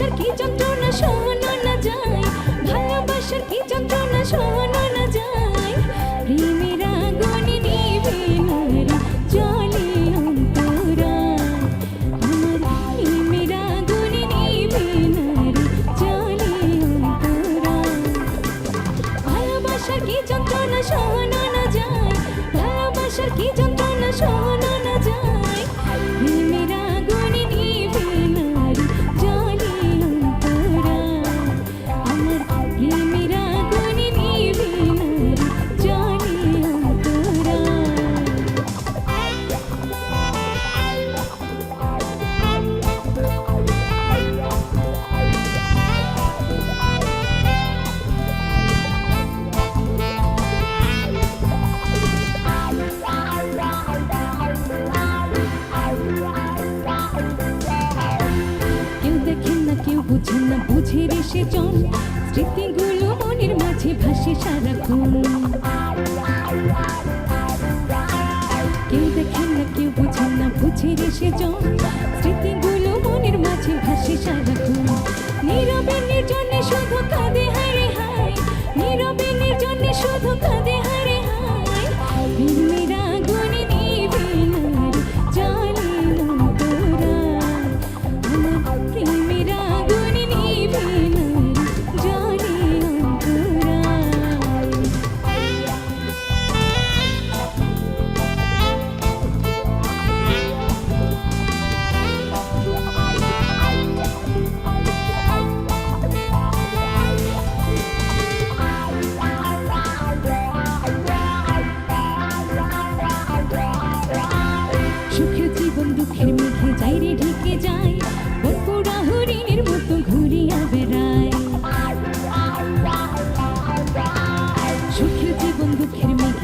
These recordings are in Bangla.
ভালোবাসার কি যন্ত্রণা সহানো না যায় ভালোবাসার কি যন্ত্রণা সহানো না যায় প্রেমের আগুনে নিভে না রে জলে অন্তরায় আমার প্রেমের আগুনে নিভে না রে জলে অন্তরায় ভালোবাসার কি যন্ত্রণা সহানো না যায় ভালোবাসার কি যন্ত্রণা সহানো না যায় প্রেমের বুঝেন না বুঝে রে সে জন স্মৃতিগুলো মনের মাঝে ভাসে সারাক্ষণ। কেউ দেখেন না, কেউ বুঝেন না, বুঝে রে সে স্মৃতিগুলো মনের মাঝে ভাসে সারাক্ষণ। নীরবে শুধু কাঁদে হায় রে হায়, নীরবে শুধু কাঁদে হায় রে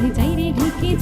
जाई रे ढुके